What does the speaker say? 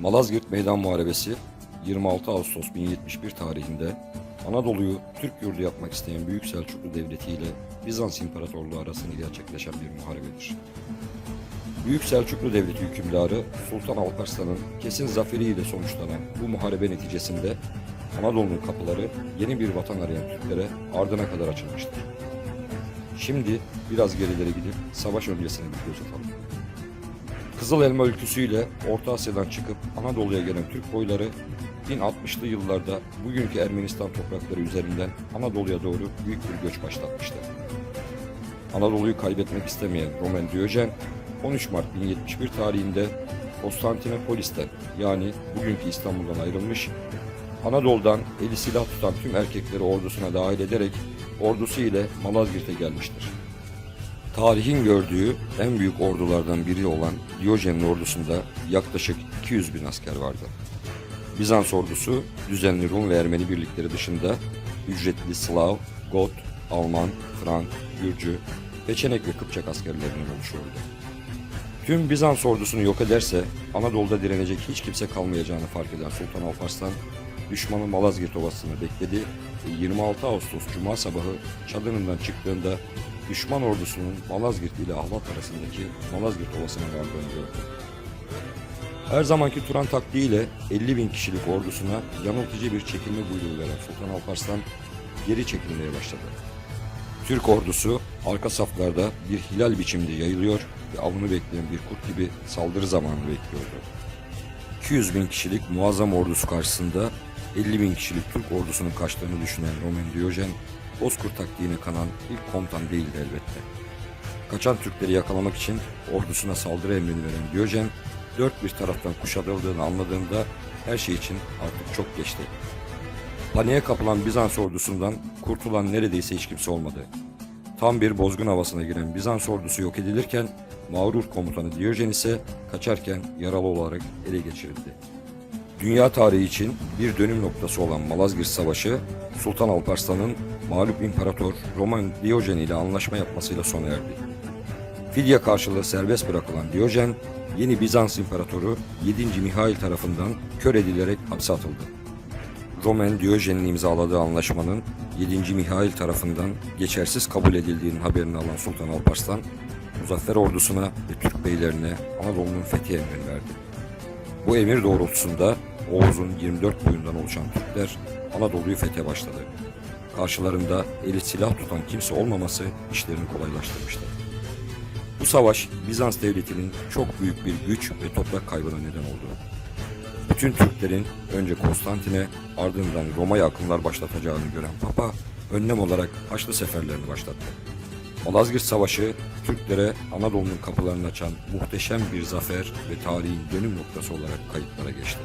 Malazgirt Meydan Muharebesi 26 Ağustos 1071 tarihinde Anadolu'yu Türk yurdu yapmak isteyen Büyük Selçuklu Devleti ile Bizans İmparatorluğu arasında gerçekleşen bir muharebedir. Büyük Selçuklu Devleti hükümdarı Sultan Alparslan'ın kesin zaferiyle sonuçlanan bu muharebe neticesinde Anadolu'nun kapıları yeni bir vatan arayan Türklere ardına kadar açılmıştır. Şimdi biraz gerilere gidip savaş öncesine bir göz atalım. Kızıl Elma ülküsüyle Orta Asya'dan çıkıp Anadolu'ya gelen Türk boyları 1060'lı yıllarda bugünkü Ermenistan toprakları üzerinden Anadolu'ya doğru büyük bir göç başlatmıştı. Anadolu'yu kaybetmek istemeyen Roman Diyojen 13 Mart 1071 tarihinde Konstantinopolis'ten yani bugünkü İstanbul'dan ayrılmış, Anadolu'dan eli silah tutan tüm erkekleri ordusuna dahil ederek ordusu ile Malazgirt'e gelmiştir. Tarihin gördüğü en büyük ordulardan biri olan Diyojen'in ordusunda yaklaşık 200 bin asker vardı. Bizans ordusu düzenli Rum ve Ermeni birlikleri dışında ücretli Slav, Got, Alman, Frank, Gürcü, Peçenek ve Kıpçak askerlerinden oluşuyordu. Tüm Bizans ordusunu yok ederse Anadolu'da direnecek hiç kimse kalmayacağını fark eden Sultan Alparslan düşmanı Malazgirt Ovası'na bekledi ve 26 Ağustos Cuma sabahı çadırından çıktığında düşman ordusunun Malazgirt ile Ahlat arasındaki Malazgirt Ovası'na vardığını gördü. Her zamanki Turan taktiğiyle 50 bin kişilik ordusuna yanıltıcı bir çekilme buyruğu veren Sultan Alparslan geri çekilmeye başladı. Türk ordusu arka saflarda bir hilal biçimde yayılıyor ve avını bekleyen bir kurt gibi saldırı zamanı bekliyordu. 200 bin kişilik muazzam ordusu karşısında 50 bin kişilik Türk ordusunun kaçtığını düşünen Roman Diyojen, Bozkurt taktiğine kanan ilk komutan değildi elbette. Kaçan Türkleri yakalamak için ordusuna saldırı emrini veren Diyojen, dört bir taraftan kuşatıldığını anladığında her şey için artık çok geçti. Paniğe kapılan Bizans ordusundan kurtulan neredeyse hiç kimse olmadı. Tam bir bozgun havasına giren Bizans ordusu yok edilirken mağrur komutanı Diyojen ise kaçarken yaralı olarak ele geçirildi. Dünya tarihi için bir dönüm noktası olan Malazgirt Savaşı, Sultan Alparslan'ın mağlup imparator Roman Diyojen ile anlaşma yapmasıyla sona erdi. Fidye karşılığı serbest bırakılan Diyojen, yeni Bizans imparatoru 7. Mihail tarafından kör edilerek hapse atıldı. Roman Diyojen'in imzaladığı anlaşmanın 7. Mihail tarafından geçersiz kabul edildiğinin haberini alan Sultan Alparslan, Muzaffer ordusuna ve Türk beylerine Anadolu'nun fethi emrini verdi. Bu emir doğrultusunda Oğuz'un 24 boyundan oluşan Türkler Anadolu'yu fethe başladı. Karşılarında eli silah tutan kimse olmaması işlerini kolaylaştırmıştı. Bu savaş Bizans devletinin çok büyük bir güç ve toprak kaybına neden oldu. Bütün Türklerin önce Konstantin'e ardından Roma'ya akınlar başlatacağını gören Papa önlem olarak Haçlı seferlerini başlattı. Malazgirt Savaşı Türklere Anadolu'nun kapılarını açan muhteşem bir zafer ve tarihin dönüm noktası olarak kayıtlara geçti.